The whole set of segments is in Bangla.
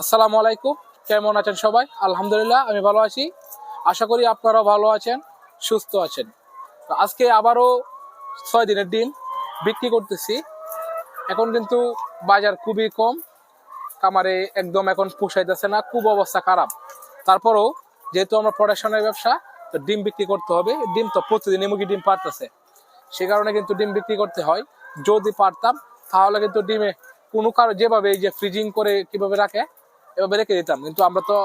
আসসালামু আলাইকুম। কেমন আছেন সবাই? আলহামদুলিল্লাহ, আমি ভালো আছি। আশা করি আপনারাও ভালো আছেন, সুস্থ আছেন। আজকে আবারও ছয় দিনের ডিম বিক্রি করতেছি। এখন কিন্তু বাজার খুবই কম। কামারে একদম এখন পোষাইতেছে না, খুব অবস্থা খারাপ। তারপরেও যেহেতু আমরা প্রোডাকশনের ব্যবসা, তো ডিম বিক্রি করতে হবে। ডিম তো প্রতিদিনই মুরগি ডিম পারতেছে সে কারণে কিন্তু ডিম বিক্রি করতে হয়। যদি পারতাম, তাহলে কিন্তু ডিমে কোনো কারও যেভাবে এই যে ফ্রিজিং করে কীভাবে রাখে এভাবে রেখে দিতাম। কিন্তু আমরা তো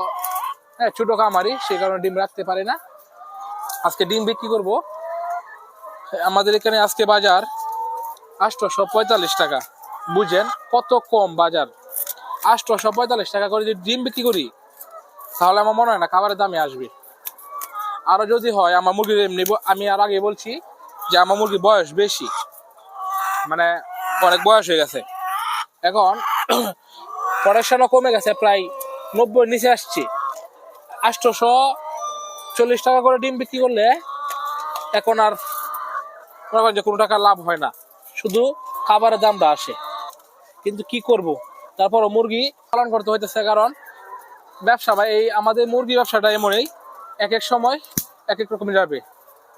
হ্যাঁ ছোটো কামারি সেই কারণে ডিম রাখতে পারি না। আজকে ডিম বিক্রি করব। আমাদের এখানে আজকে বাজার আটশোশো পঁয়তাল্লিশ টাকা। বুঝেন কত কম বাজার। আটশোশো পঁয়তাল্লিশ টাকা করে যদি ডিম বিক্রি করি, তাহলে আমার মনে হয় না খাবারের দামে আসবে। আরও যদি হয়, আমার মুরগির এমনি আমি আর আগে বলছি যে আমার মুরগির বয়স বেশি। মানে অনেক বয়স হয়ে গেছে। এখন প্রোডাকশনও কমে গেছে, প্রায় নব্বই নিচে আসছে। আটশোশো চল্লিশ টাকা করে ডিম বিক্রি করলে এখন আর যে কোনো টাকা লাভ হয় না। শুধু খাবারের দামটা আসে। কিন্তু কি করব? তারপর মুরগি পালন করতে হইতেছে কারণ ব্যবসা ভাই, এই আমাদের মুরগি ব্যবসাটা এমনই, এক এক সময় এক এক রকম যাবে।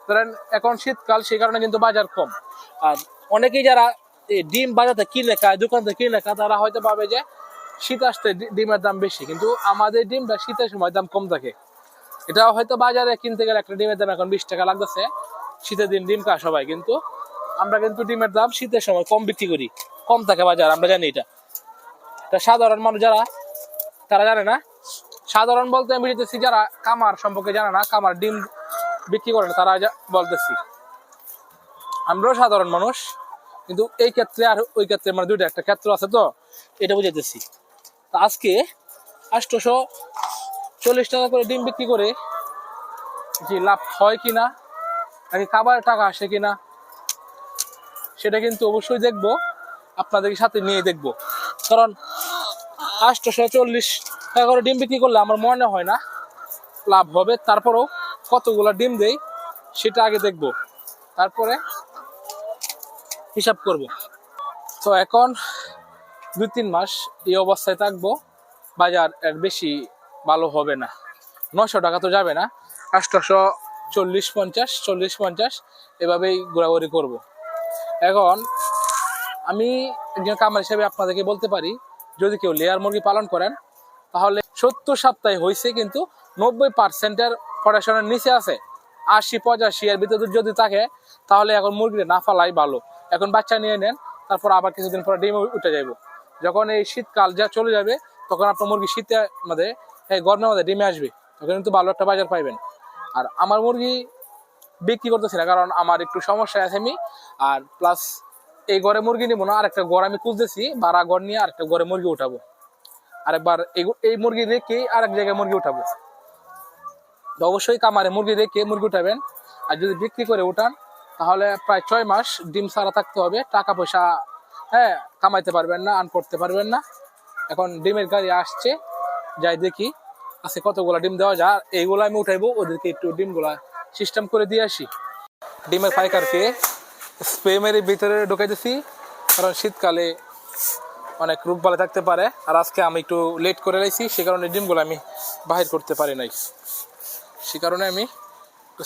ধরেন এখন শীতকাল, সেই কারণে কিন্তু বাজার কম। আর অনেকেই যারা ডিম বাজাতে কিনে খায়, দোকান থেকে কিনে খায়, তারা হয়তো ভাবে যে শীত আসতে ডিমের দাম বেশি, কিন্তু আমাদের ডিমটা শীতের সময় দাম কম থাকে। এটা হয়তো বাজারে কিনতে গেলে একটা ডিমের দাম এখন বিশ টাকা লাগতেছে। শীতের দিন ডিম খায় সবাই, কিন্তু আমরা কিন্তু ডিমের দাম শীতের সময় কম বিক্রি করি। কম থাকে বাজার, আমরা জানি এটা। তা সাধারণ মানুষ যারা, তারা জানে না? সাধারণ বলতে আমি বুঝতেছি যারা কামার সম্পর্কে জানে না, কামার ডিম বিক্রি করে না, তারা বলতেছি। আমরাও সাধারণ মানুষ, কিন্তু এই ক্ষেত্রে আর ওই ক্ষেত্রে মানে দুইটা একটা ক্ষেত্র আছে তো, এটা বুঝাইতেছি। আজকে আটশোশো চল্লিশ টাকা করে ডিম বিক্রি করে যে লাভ হয় কিনা, নাকি খাবারের টাকা আসে কিনা, সেটা কিন্তু অবশ্যই দেখব আপনাদের সাথে নিয়ে দেখব। কারণ আটশোশো চল্লিশ টাকা করে ডিম বিক্রি করলে আমার মনে হয় না লাভ হবে, তারপরেও কতগুলো ডিম দেই সেটা আগে দেখব, তারপরে হিসাব করব। তো এখন দুই তিন মাস এই অবস্থায় থাকব, বাজার এর বেশি ভালো হবে না। নশো টাকা তো যাবে না আটশোশো চল্লিশ পঞ্চাশ চল্লিশ পঞ্চাশ, এভাবেই ঘোরাঘুরি করব। এখন আমি একজন কামার হিসেবে আপনাদেরকে বলতে পারি, যদি কেউ লেয়ার মুরগি পালন করেন, তাহলে সত্তর সপ্তাহে হয়েছে কিন্তু নব্বই পার্সেন্টের প্রোডাকশনের নিচে আছে। আশি, পঁচাশি এর ভিতরে যদি থাকে, তাহলে এখন মুরগিটা না ফালাই ভালো। এখন বাচ্চা নিয়ে নেন, তারপর আবার কিছুদিন পরে ডিম উঠে যাইব। যখন এই শীতকাল যা চলে যাবে, তখন আপনার মুরগি শীতে মধ্যে এই গরমের মধ্যে ডিমে আসবে। তখন কিন্তু ভালো একটা বাজার পাইবেন। আর আমার মুরগি বিক্রি করতেছি না, কারণ আমার একটু সমস্যা আছে আমি। আর প্লাস এই ঘরে মুরগি নিবো না, আরেকটা ঘর আমি খুঁজতেছি, ভাড়া ঘর নিয়ে আরেকটা ঘরে মুরগি উঠাবো। আরেকবার এই- মুরগি রেখে আরেক জায়গায় মুরগি উঠাবো। অবশ্যই কামারে মুরগি রেখে মুরগি উঠাবেন। আর যদি বিক্রি করে উঠান, তাহলে প্রায় ছয় মাস ডিম ছাড়া থাকতে হবে, টাকা পয়সা হ্যাঁ কামাইতে পারবেন না আর্ন করতে পারবেন না। এখন ডিমের গাড়ি আসছে, যাই দেখি আজকে কতগুলা ডিম দেওয়া যায়। এইগুলো আমি উঠাইবো, ওদেরকে একটু ডিমগুলা সিস্টেম করে দিয়ে আসি। ডিমের পাইকারকে স্প্রে মেরে ভিতরে ঢুকাইতেছি কারণ শীতকালে অনেক রোগ বালা থাকতে পারে। আর আজকে আমি একটু লেট করে রাখছি সে কারণে ডিমগুলো আমি বাহির করতে পারি নাই। সে কারণে আমি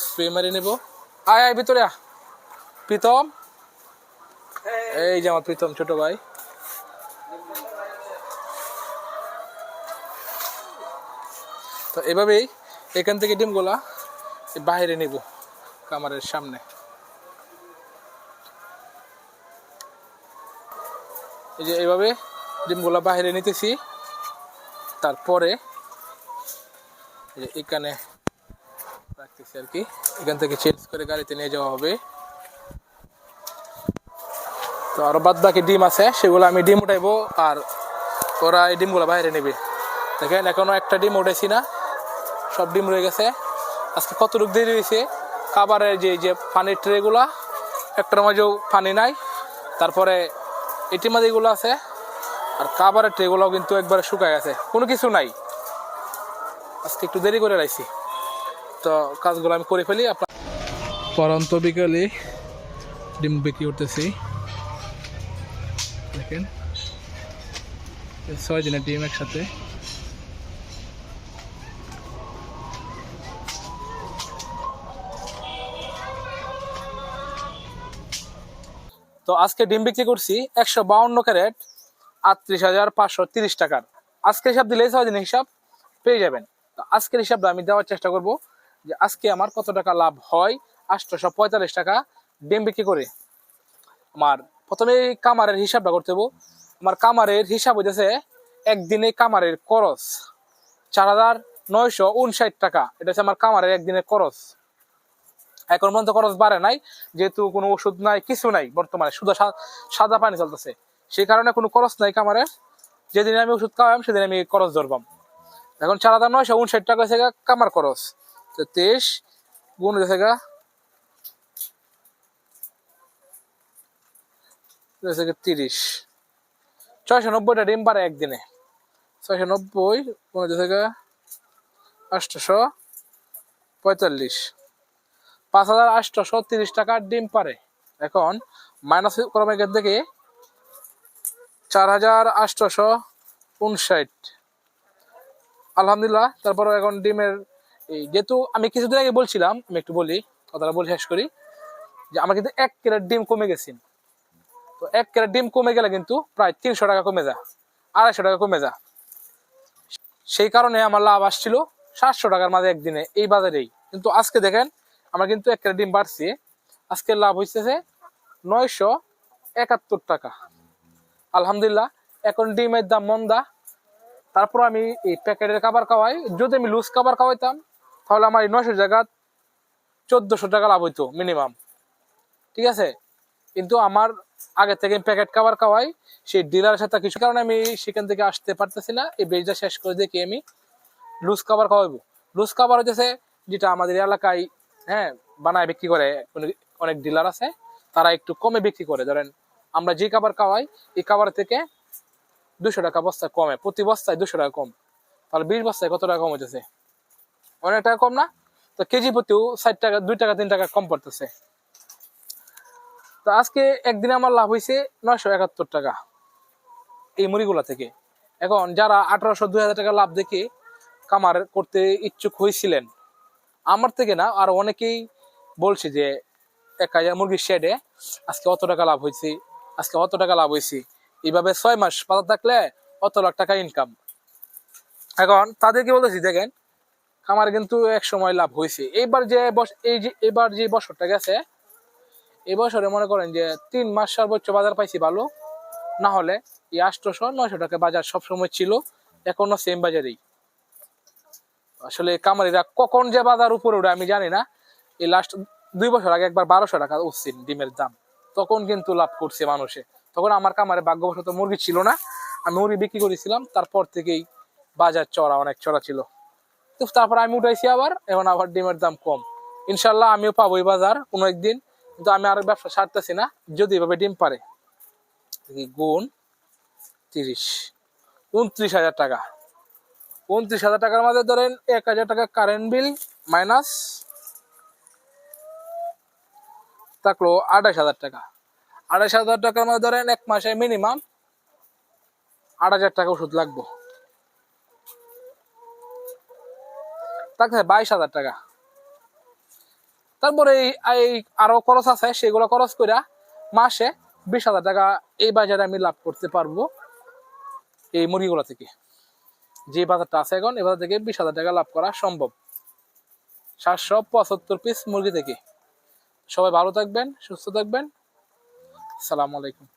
স্প্রে মেরে নেব। আয় আয়, ভিতরে প্রীতম এই যে আমার প্রীতম ছোট ভাই। তো এভাবেই এখান থেকে ডিমগুলা বাইরে নেব কামারের সামনে। এই যে এইভাবে ডিমগুলা বাইরে নিতেছি। তারপরে এখানে রাখতেছি আর কি। এখান থেকে চেঞ্জ করে গাড়িতে নিয়ে যাওয়া হবে। তো আরও বাদ বাকি ডিম আছে, সেগুলো আমি ডিম উঠাইবো আর ওরা এই ডিমগুলো বাইরে নেবে। দেখেন, এখনও একটা ডিম উঠেছি না, সব ডিম রয়ে গেছে। আজকে কতটুকু দেরি হয়েছে? খাবারের যে যে পানির ট্রেগুলা, একটার মাঝেও পানি নাই, তারপরে এটির মাঝে এগুলো আছে, আর খাবারের ট্রেগুলোও কিন্তু একবারে শুকায় গেছে, কোনো কিছু নাই। আজকে একটু দেরি করে রাখছি তো কাজগুলো আমি করে ফেলি, আপনার পরন্ত বিকেলে ডিম বিক্রি করতেছি। দেখেন। ছয় দিনের ডিম একসাথে। তো আজকে ডিম বিক্রি করছি একশো বাউন্ন ক্যারেট, আটত্রিশ হাজার পাঁচশো তিরিশ টাকার। আজকের হিসাব দিলে ছয় দিনের হিসাব পেয়ে যাবেন। তো আজকের হিসাবটা আমি দেওয়ার চেষ্টা করব যে আজকে আমার কত টাকা লাভ হয়, আটশোশো পঁয়তাল্লিশ টাকা ডিম বিক্রি করে। আমার প্রথমে কামারের হিসাবটা করতে হব আমার কামারের হিসাব হইতেছে, একদিনে কামারের খরচ চার হাজার নয়শো উনষাট টাকা। এটা হচ্ছে আমার কামারের একদিনের খরচ। এখন পর্যন্ত খরচ বাড়ে নাই, যেহেতু কোনো ওষুধ নাই, কিছু নাই বর্তমানে, শুধু সাদা পানি চলতেছে। সেই কারণে কোনো খরচ নাই কামারে যেদিন আমি ওষুধ খাওয়াম, সেদিন আমি খরচ ধরবাম। এখন চার হাজার নয়শো উনষাট টাকা হচ্ছে গা কামার খরচ। তো তেইশ গুণ হচ্ছে গা তিরিশ। ছয়শো নব্বইটা ডিম পারে একদিনে। ছয়শো নব্বই হচ্ছে গা আটশোশো পঁয়তাল্লিশ। পাঁচ হাজার আটশোশো তিরিশ টাকার ডিম পারে। এখন মাইনাস করবে এখান থেকে চার হাজার আটশোশো উনষাট। আলহামদুলিল্লাহ তারপর এখন ডিমের এই যেহেতু আমি কিছুদিন আগে বলছিলাম, আমি একটু বলি, কথাটা বলে শেষ করি, যে আমার কিন্তু এক ক্যারেট ডিম কমে গেছে। তো এক ক্যারেট ডিম কমে গেলে কিন্তু প্রায় তিনশো টাকা কমে যায়, আড়াইশো টাকা কমে যায়। সেই কারণে আমার লাভ আসছিল সাতশো টাকার মাঝে একদিনে এই বাজারেই। কিন্তু আজকে দেখেন, আমার কিন্তু এক ক্যারেট ডিম বাড়ছে। আজকে লাভ হইতেছে নয়শো একাত্তর টাকা। আলহামদুলিল্লাহ, এখন ডিমের দাম মন্দা। তারপর আমি এই প্যাকেটের খাবার খাওয়াই। যদি আমি লুজ খাবার খাওয়াইতাম, তাহলে আমার এই নয়শো জায়গা চোদ্দশো টাকা লাভ হইতো মিনিমাম। ঠিক আছে? কিন্তু আমার আগে থেকে প্যাকেট খাবার খাওয়াই, সেই ডিলারের সাথে কিছু কারণে আমি সেখান থেকে আসতে পারতেছি না। এই বেজটা শেষ করে দেখি আমি। লুজ খাবার খাওয়াইবো। লুজ খাবার হচ্ছে যেটা আমাদের এলাকায় হ্যাঁ বানায়, বিক্রি করে। অনেক- ডিলার আছে, তারা একটু কমে বিক্রি করে। ধরেন, আমরা যে খাবার খাওয়াই, এই খাবার থেকে দুশো টাকা বস্তায় কমে। প্রতি বস্তায় দুশো টাকা কম। তাহলে বিশ বস্তায় কত টাকা কম হইতেছে? অনেক টাকা কম না? তো কেজি প্রতিও ষাট টাকা, দুই টাকা, তিন টাকা কম পড়তেছে। তো আজকে একদিনে আমার লাভ হয়েছে নয়শো একাত্তর টাকা এই মুড়িগুলা থেকে। এখন যারা আঠারোশো, দুই হাজার টাকা লাভ দেখে কামার করতে ইচ্ছুক হয়েছিলেন আমার থেকে না, আর অনেকেই বলছে যে, এক হাজার মুরগির শেডে আজকে অত টাকা লাভ হয়েছে আজকে অত টাকা লাভ হয়েছে এইভাবে ছয় মাস পাতা থাকলে অত লাখ টাকা ইনকাম এখন তাদেরকে বলতেছি, দেখেন আমার কিন্তু এক সময় লাভ হয়েছে এইবার যে বস- এই যে এবার যে বছরটা গেছে এই বছরে মনে করেন যে তিন মাস সর্বোচ্চ বাজার পাইছি ভালো, না হলে এই আটশোশো নয়শো টাকা বাজার সবসময় ছিল, এখনও সেম বাজারেই। আসলে কামারিরা কখন যে বাজার উপরে উঠে আমি জানি না, এই লাস্ট দুই বছর আগে একবার বারোশো টাকা উঠছে ডিমের দাম, তখন কিন্তু লাভ করছে মানুষে। তখন আমার কামারে ভাগ্যবশত মুরগি ছিল না, আমি মুরগি বিক্রি করেছিলাম, তারপর থেকেই বাজার চড়া, অনেক চড়া ছিল। তো তারপর আমি উঠাইছি আবার, এখন আবার ডিমের দাম কম। ইনশাল্লাহ আমিও পাবো এই বাজার, কোনো একদিন কিন্তু আমি আর ব্যবসা ছাড়তেছি না, যদি এভাবে ডিম পারে। গুণ তিরিশ, উনত্রিশ হাজার টাকা। উনত্রিশ হাজার টাকার মধ্যে ধরেন এক হাজার টাকা কারেন্ট বিল মাইনাস থাকল আঠাশ হাজার টাকা। আঠাশ হাজার টাকার মধ্যে ধরেন এক মাসে মিনিমাম আট হাজার টাকা ওষুধ লাগবো। থাকছে বাইশ হাজার টাকা। তারপরে এই আরও খরচ আছে, সেগুলো খরচ করে মাসে বিশ হাজার টাকা এই বাজারে আমি লাভ করতে পারব এই মুরগিগুলো থেকে। যে বাজারটা আছে এখন, এই বাজার থেকে বিশ হাজার টাকা লাভ করা সম্ভব। সাতশো পঁচাত্তর পিস মুরগি থেকে। সবাই ভালো থাকবেন, সুস্থ থাকবেন। সালাম আলাইকুম।